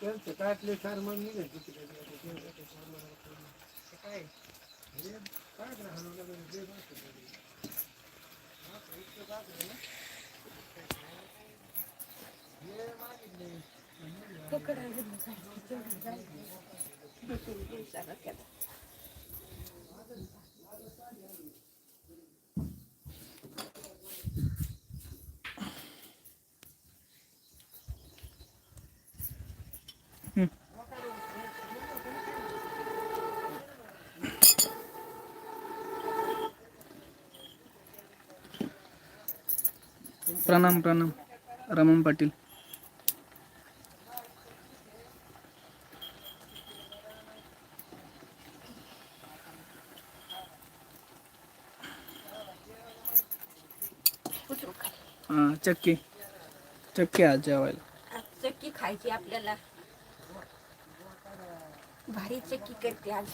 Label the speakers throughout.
Speaker 1: त्यांचं काटले सार मग निघायचे तिकडे. काय? हे काय राहणार वगैरे जे बाकी आहे. बाकी इतकं बाकी आहे ना. हे मागितले.
Speaker 2: प्रणाम प्रणाम. रमण पाटील. हां चक्की. चक्की आज जेवायला.
Speaker 3: आज चक्की खायची आपल्याला. भारी चक्की करते आज.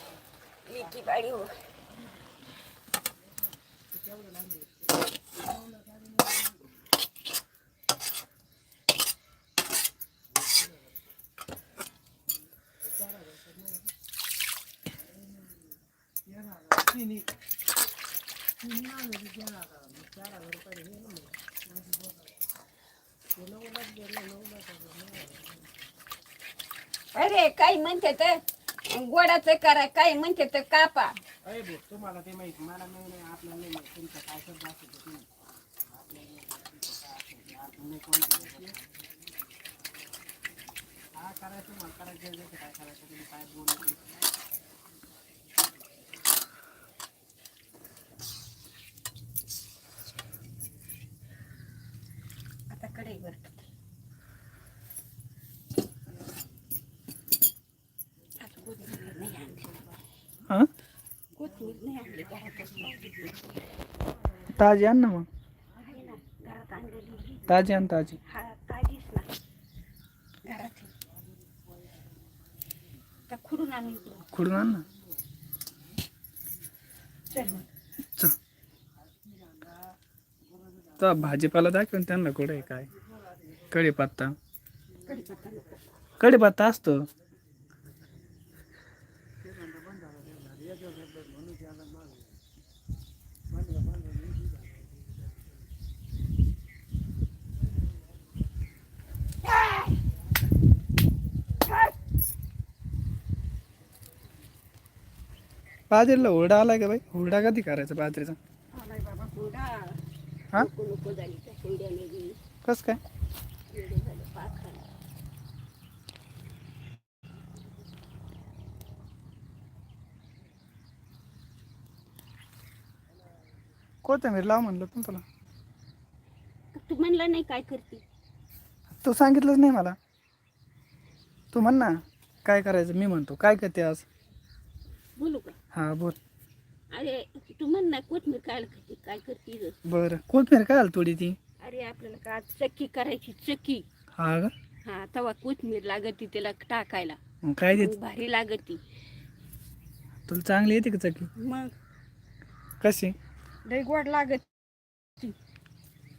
Speaker 3: मेथी बाळी हो.
Speaker 1: तिन्ही तिन्ही आले की चार हजार चार हजार रुपये ना मग. ते नऊ लाख गेले, नऊ लाख गेले.
Speaker 3: अरे काही म्हणते तर गोडाचं करा काही म्हणते तर कापा
Speaker 1: अरे तुम्हाला ते माहीत मला नाही नाही आपल्याला नाही माहीत तुमचं काय शब्द असतो ते तुम्ही आपल्याला नाही माहीत तुमचं काय ते. आपण नाही. काय करायचं मला करायचं आहे, जसं काय करायचं तुम्ही काय बोलायचं
Speaker 3: आता कढईवर आता कोथिंबीर नाही आणली
Speaker 2: हां
Speaker 3: कोथिंबीर नाही आणली घरातच लावली.
Speaker 2: ताजी आण ना मग. ताजी आण ताजी.
Speaker 3: हा खुडून
Speaker 2: आण ना
Speaker 3: चल मग.
Speaker 2: चल तर भाजीपाला दाखवून त्यांना कुठे काय? कढीपत्ता.
Speaker 3: कढीपत्ता
Speaker 2: असतो. बाजरीला हुरडा आलाय का बाई? हुरडा कधी करायचा बाजरीचा? हा? कस काय. कोथिंबीर लाव म्हणलं पण तुला
Speaker 3: तू म्हणलं नाही काय करते.
Speaker 2: तू सांगितलंच नाही मला. तू म्हण ना काय करायचं? मी म्हणतो. काय करते आज?
Speaker 3: बोलू का?
Speaker 2: हा बोल.
Speaker 3: अरे तू म्हण ना कोथमीर काय करते काय करते?
Speaker 2: बरं. कोथिंबीर काय आली थोडी ती?
Speaker 3: अरे आपल्याला का चक्की करायची चक्की.
Speaker 2: हा का?
Speaker 3: हा तवा कोथमीर लागती त्याला टाकायला.
Speaker 2: काय देत?
Speaker 3: मग भारी लागती.
Speaker 2: तुला चांगली येते का चकी
Speaker 3: मग?
Speaker 2: कशी?
Speaker 3: लय गोड लागत.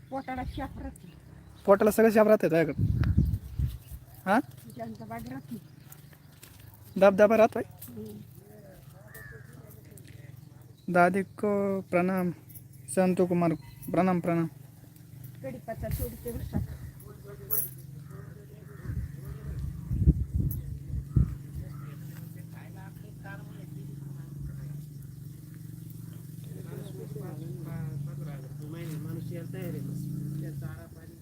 Speaker 3: पोटाला शाप राहते.
Speaker 2: पोटाला सगळं शाप राहते तुझ्याकडं? हा?
Speaker 3: ज्यांचा बाग राहते.
Speaker 2: दबदबा राहतोय? दादी दादीको प्रणाम संतो कुमार प्रणाम प्रणाम
Speaker 3: वंदनाने सोडते श्री
Speaker 1: स्वामी समर्थ ताई आहे मग. त्याचा आरा पाणी.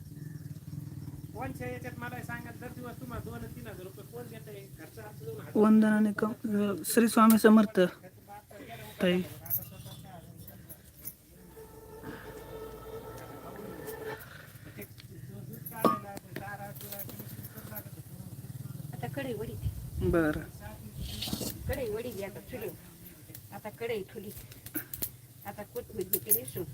Speaker 1: कोणच्या याच्यात मला सांगा दर दिवस तुम्हाला दोन तीन हजार रुपये कोण देत आहे खर्च असं दोन हजार
Speaker 2: वंदनाने क श्री स्वामी समर्थ ताई
Speaker 3: आता कढई वडी
Speaker 2: बरं.
Speaker 3: कढई वडी घ्या आता चुली आता कढई ठुली. आता कोथमीर घेते निसून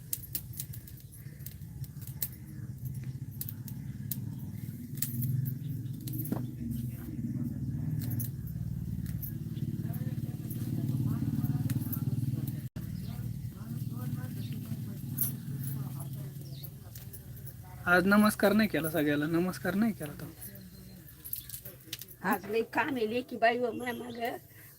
Speaker 2: आज नमस्कार नाही केला सगळ्याला. नमस्कार नाही केला तो.
Speaker 3: आज लई काम आहे लेकी बाई व माग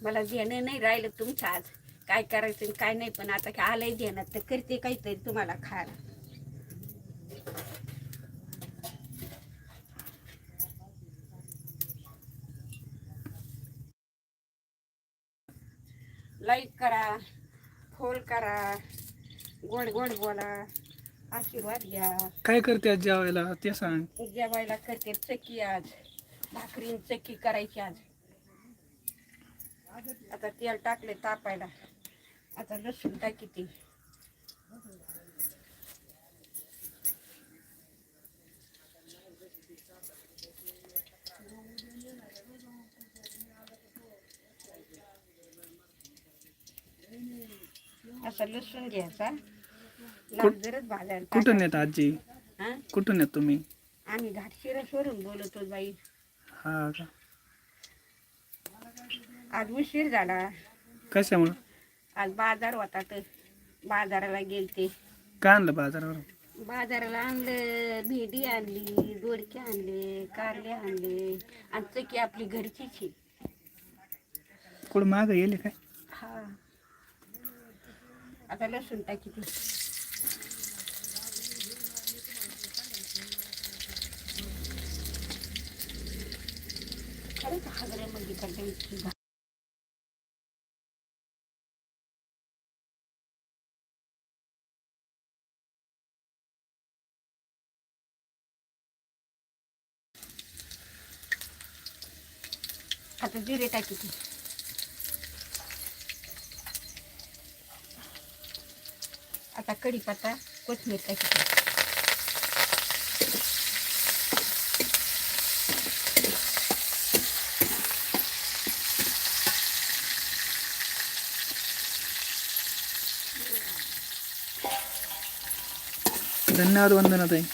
Speaker 3: मला देणं नाही राहिलं तुमचं आज. काय करायचं आणि काय नाही पण आता काय आलंय देणार तर करते काहीतरी तुम्हाला खायला. लाईक करा फोल करा गोड गोड बोला आशीर्वाद घ्या.
Speaker 2: काय करते आज जेवायला? ते सांग.
Speaker 3: जेवायला करते चक्की आज. भाकरीन चक्की करायची आज? आता तेल टाकले तापायला. आता लसूण टाकी ती. असं लसूण घ्यायचा. लांबजरच भाजायला
Speaker 2: कुठून. येत आजी? कुठून येत तुम्ही?
Speaker 3: आम्ही घाटशिरसवरून बोलतो बाई.
Speaker 2: हा का?
Speaker 3: आज उशीर झाला.
Speaker 2: कशामुळं?
Speaker 3: आज बाजार होता तर बाजाराला गेलते.
Speaker 2: काय आणलं बाजारावर
Speaker 3: बाजाराला आणलं भेंडी आणली दोडके आणले कारले आणले आणि चकी आपली घरचीच आहे.
Speaker 2: कुठं मागं येईल काय?
Speaker 3: हा. आता लसूण टाकी ती. हागऱ्यामध्ये आता जिरे टाकी ती आता कढीपत्ता कोथमीर टाकी
Speaker 2: धन्यवाद वंदना ताई.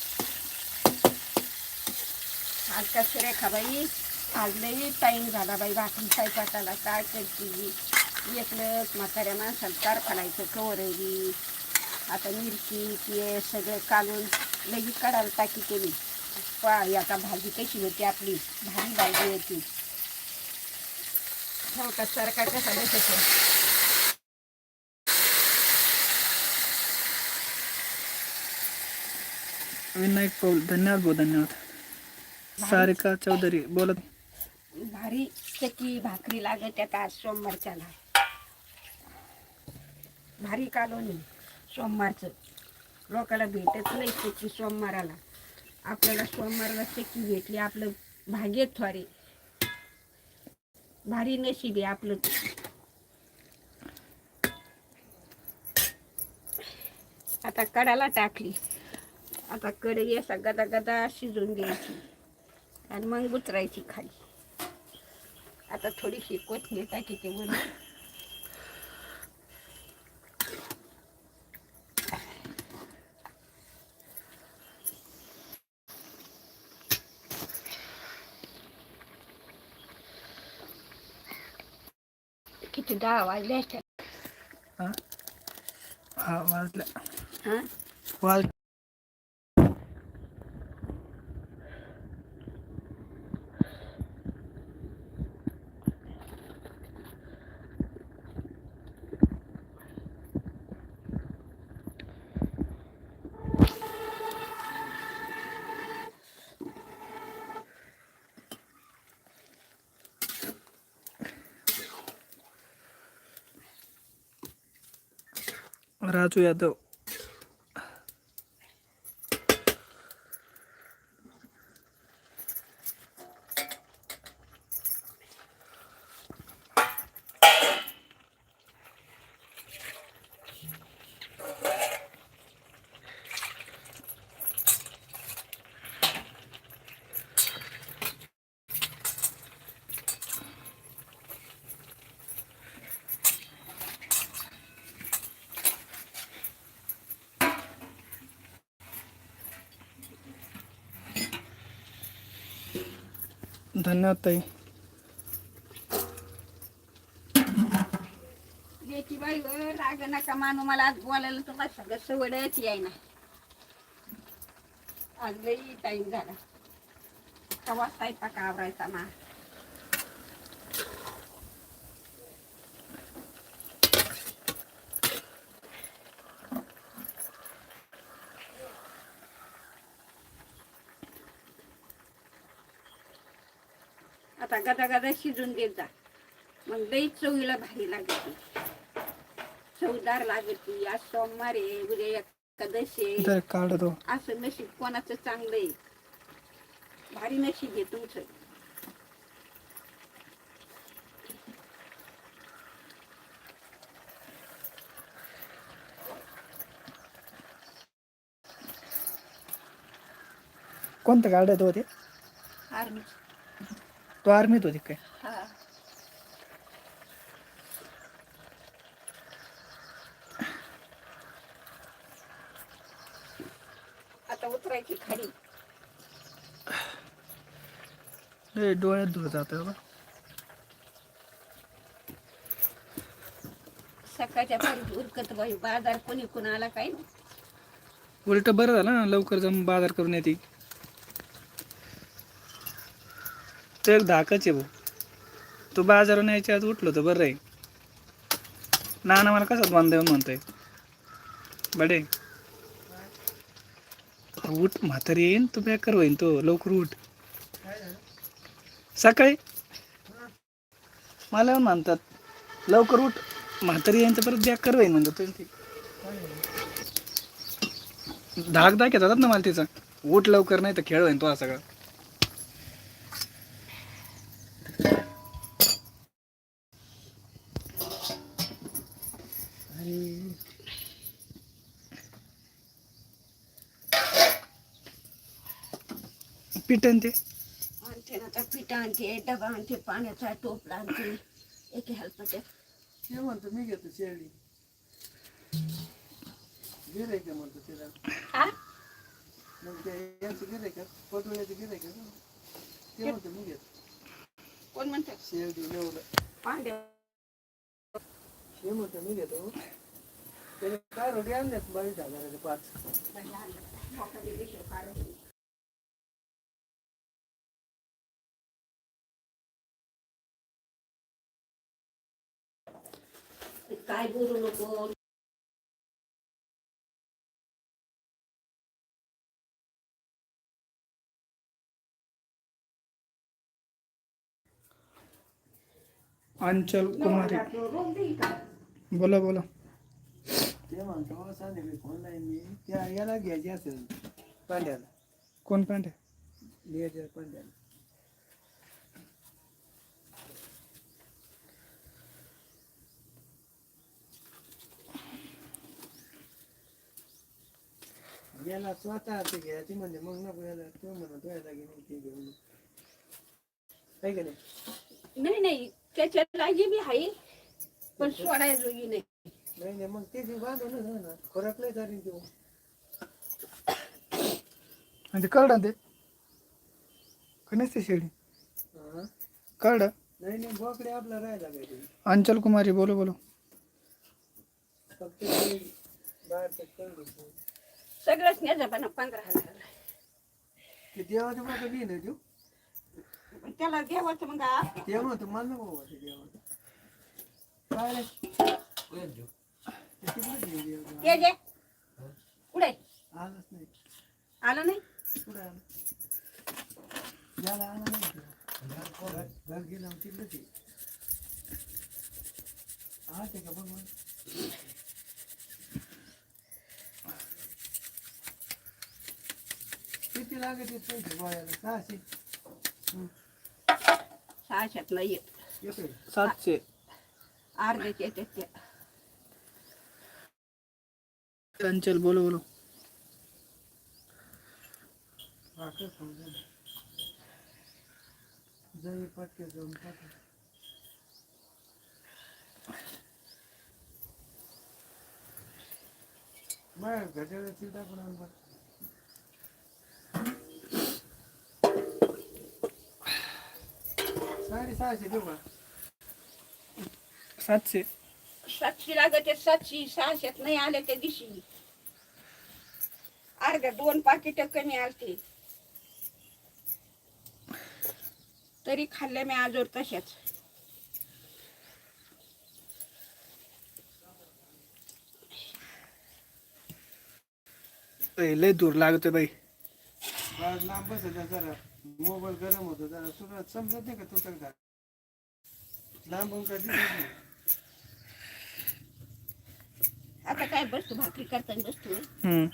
Speaker 3: आज का रेखा बाई आज लई टाईम झाला बाई भाकरी स्वयंपाकाला काय करते? एकलंच म्हाताऱ्या माणसाला तार फडायचं कवरवी आता मिरची ते सगळं काढून लगेच काढायला टाकी केली. पा आता भाजी कशी होती आपली? भारी भाजी होती. हो का सरकार कसा बसतो
Speaker 2: विनायक पाऊल धन्यवाद भाऊ धन्यवाद. सारिका चौधरी बोलत
Speaker 3: भारी चकी भाकरी लागत आता सोमवारच्याला भारी कालोनी सोमवारचं. लोकाला भेटत नाही चकी सोमवाराला. आपल्याला सोमवारला चकी भेटली आपलं भाग्यच थोडे भारी नशीब आपलं. आता कडाला टाकली. आता कढई असा गदा गदा शिजून द्यायची आणि मग उतरायची खाली. आता थोडीशी कोथिंबीर टाकी ते वर किती दहा वाजले असतात
Speaker 2: हा? हा वाजल्या
Speaker 3: हा
Speaker 2: वाज राजू यादव धन्यवाद ताई.
Speaker 3: याची बाई राग नका मानू मला आज बोलायला तुम्हाला सगळं सवडच येईना आज लई टाईम झाला. कवा स्वयंपाक आवरायचा मा? आता गदा गदा शिजून देत जा. मग लई चवीला भारी लागते चवदार लागते आज सोमवार आहे उद्या एकादशी आहे.
Speaker 2: काढतो
Speaker 3: असं नशीब कोणाचं चांगलं आहे? भारी नशीब आहे तुमचं.
Speaker 2: कोणतं काढत होते
Speaker 3: आर्मी
Speaker 2: तो आर्मीत होती काय?
Speaker 3: हा. आता उतरायची खाली
Speaker 2: लय डोळ्यात धूळ जात
Speaker 3: सकाळच्या पारी उरकत बाई बाजार कोणी कुणाला काय?
Speaker 2: उलट बरं झालं ना लवकर जाऊन बाजार करून येते. ट्रक एक धाकच आहे भाऊ. तू बाजारून यायच्या आज उठलो तर बरं आहे. ना ना मला कसाच बांध देऊन म्हणतोय? बडे. उठ म्हातारी येईन तू बॅकर होईन तो. लवकर उठ. सकाळी? मला येऊन म्हणतात लवकर उठ. म्हातारी येईन तर परत बॅकर होईन म्हणतो तुम्ही धाक धाक येतात ना मला तिचा. उठ लवकर नाही तर खेळ होईन तो हा सगळा. पिटन ते
Speaker 3: आणते ना त्या पिठा आणते डबा आणते पाण्याचा टोपला आणते एक हेल्पच्या
Speaker 4: ते म्हणतो मी घेतो शेळी. का म्हणतो तिला.
Speaker 3: हा
Speaker 4: मग ते यांचं गिराय का पटवण्याचं गिराय का ते म्हणतो मी घेतो.
Speaker 3: कोण म्हणतात
Speaker 4: शेळी नेवलं
Speaker 3: पांड्या
Speaker 4: हे म्हणतो मी घेतो. त्याने काय रोटी आणल्यात बावीस हजाराचे पाच.
Speaker 3: काय बोलू नको.
Speaker 2: अंचल कुमारी. बोला बोला.
Speaker 4: ते म्हणतो संध्याकाळी फोन लाईन मी त्या याला घ्यायची असेल पांड्याला.
Speaker 2: कोण पॅन्ट आहे
Speaker 4: घ्यायच्या पांड्याला. याला स्वतः ते घ्यायची म्हणजे मग नको याला तो म्हणा तो याला घेऊन ते घेऊन आहे का नाही?
Speaker 3: नाही नाही त्याच्यात बी आहे पण सोडायला जोगी नाही.
Speaker 4: नाही नाही मग ते जे बांधूनच आहे ना खोराक नाही चालेल तो
Speaker 2: आणि ते कळडा ते? का नसते शेळी
Speaker 4: हा?
Speaker 2: कळडा
Speaker 4: नाही नाही बोकडे आपला राहायला पाहिजे
Speaker 2: अंचल कुमारी बोलो बोलो.
Speaker 4: फक्त ते कळलं.
Speaker 3: सगळंच न्यायचं पण पंधरा हजार.
Speaker 4: ते देवाचं मोठं लिहिलं देऊ
Speaker 3: त्याला देवाचं मग आ-
Speaker 4: ते म्हणतो मला नको बाबा ते देवाचं. काय रे? ते तिकडंच आहे देवाचं.
Speaker 3: ते जे. कुठे?
Speaker 4: आलंच नाही.
Speaker 3: आलं नाही?
Speaker 4: कुठं आलं? ज्याला आलं नाही ते. घर- घर गेलं हा ते का बघ. किती लागत आहेत पैसे गोळ्याला? सहाशे.
Speaker 3: सहाशेत नाही येत
Speaker 4: येतोय
Speaker 2: सातशे.
Speaker 3: अर्ध्याचे येतात त्या
Speaker 2: अंचल बोलो बोलो
Speaker 4: हा कर समजा जाई पटके जाऊन टाका बरं घड्याला चिंता पण आण बरं. साडेसहाशे देऊ का
Speaker 2: सातशे
Speaker 3: सातशे लागत सातशे सहाशेत नाही आले त्या दिवशी अर्ध्या दोन पाकिट कमी आलते तरी खाल्ल्या मी आजवर तशाच
Speaker 2: ए, लय दूर लागतोय बाई
Speaker 4: बरं लांब बस जरा मोबाईल गरम होतो जरा तुला समजत नाही का तुटक धाक लांबून का दिसत
Speaker 3: आता काय बसतो भाकरी करताना बसतो?
Speaker 2: हम्म.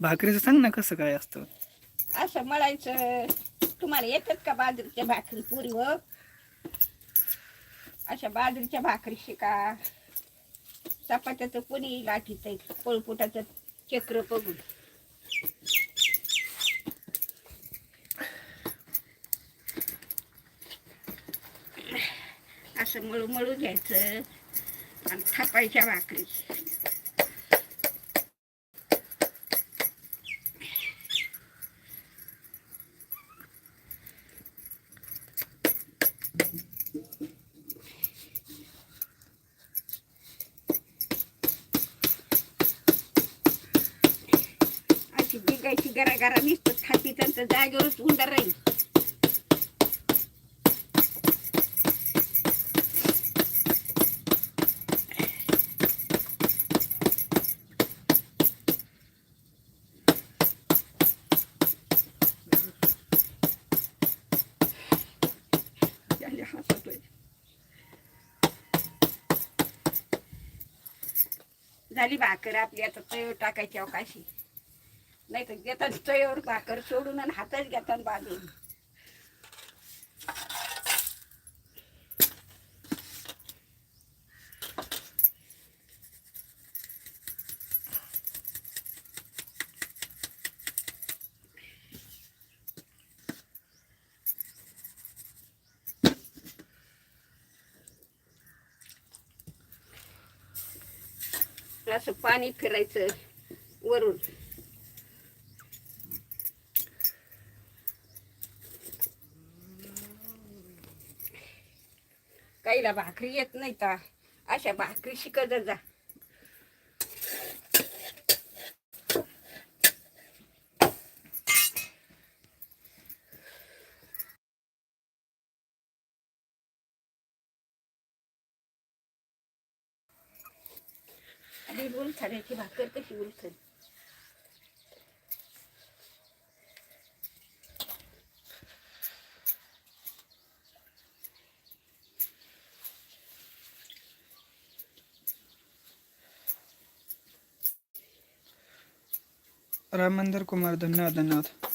Speaker 2: भाकरीचं सांग ना कसं काय असतं.
Speaker 3: असं मळायचं. तुम्हाला येतात का बाजरीच्या भाकरी पुरी व अशा बाजरीच्या भाकरी शिका. चपात्याचं कोणी गाठीत पोळपुटाचं चक्र बघून. असं मळू मळू घ्यायचं आणि थापायच्या भाकरी. अशी बिगायची गरा गरा निसतं थापी त्यांचं जागेवरच उंदर राहील. झाली भाकर आपली आता तळ टाकायची अवकाशी नाही तर घेतात तळीवर भाकर सोडून आणि हातच घेतात बाजून असं पाणी फिरायचं वरून. काहीला भाकरी येत नाही तर अशा भाकरी शिकत जा आणि उलथाण्याची भाकर कशी उलथल
Speaker 2: रामेंद्र कुमार धन्यवाद धन्यवाद.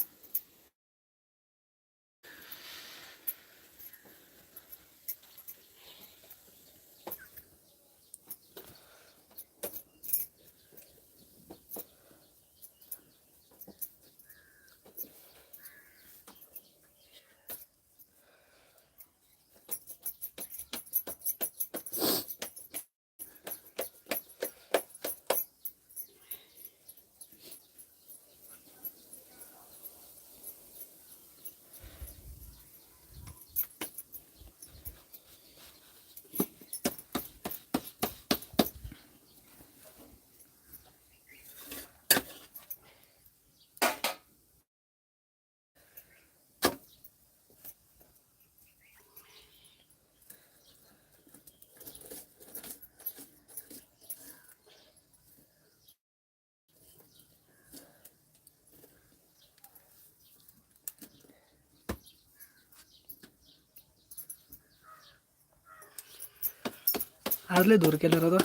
Speaker 2: आज लय धूर केला होता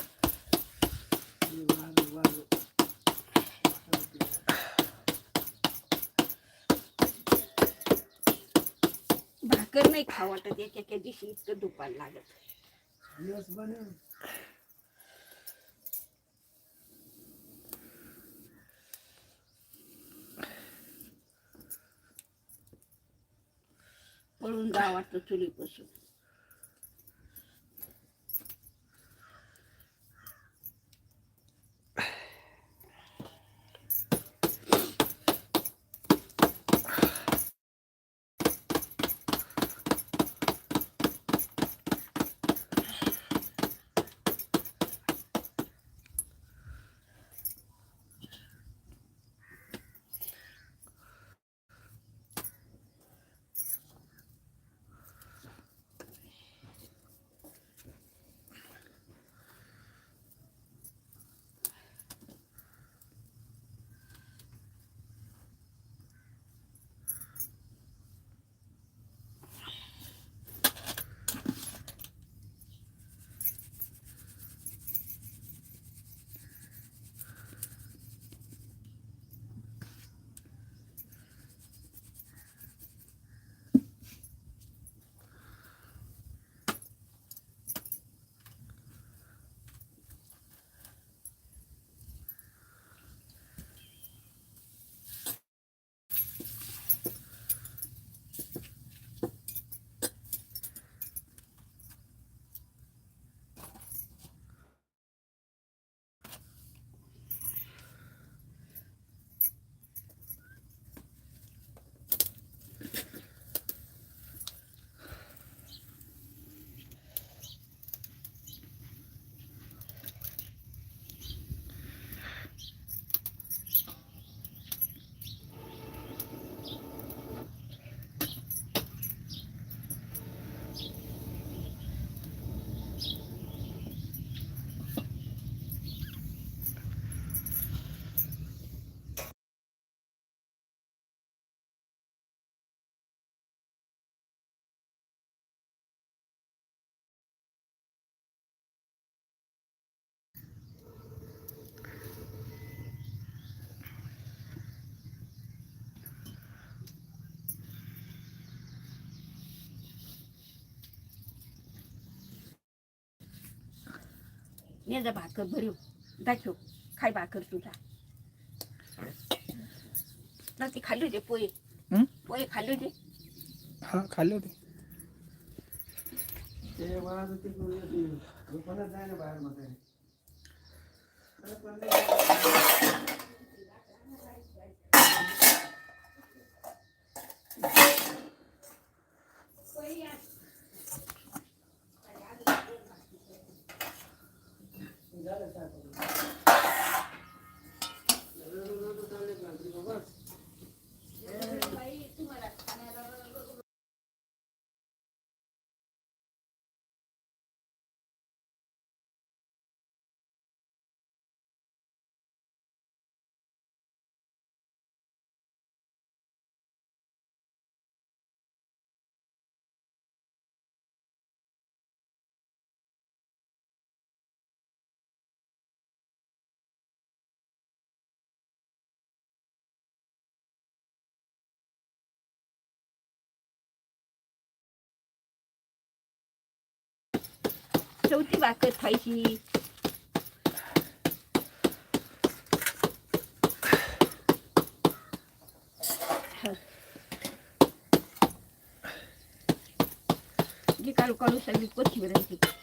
Speaker 3: भाकर नाही खावं वाटत एका एका दिवशी इतकं दुपार लागत. पळून जा वाटतं चुलीपासून. ने जा भाकर भरीव दाखव खाय भाकर तुझा ना ती खाल्ली होते पोहे
Speaker 2: हं?
Speaker 3: पोहे खाल्ले होते
Speaker 2: हा खाल्ले होते
Speaker 4: ते. दुकानात बाहेर म्हातारे.
Speaker 3: चौथी भाकर खायची जी काढू काढू सगळी कोथिंबीर आहे ती.
Speaker 2: या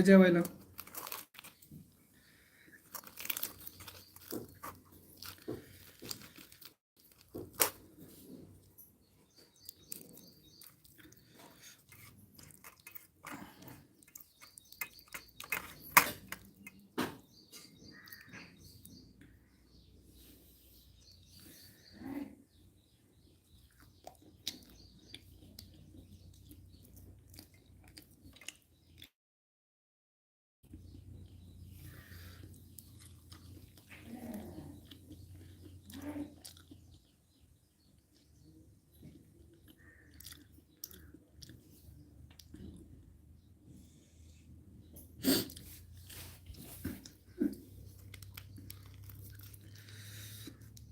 Speaker 2: जेवायला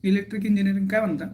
Speaker 2: इलेक्ट्रिक इंजिनिअरिंग काय म्हणता?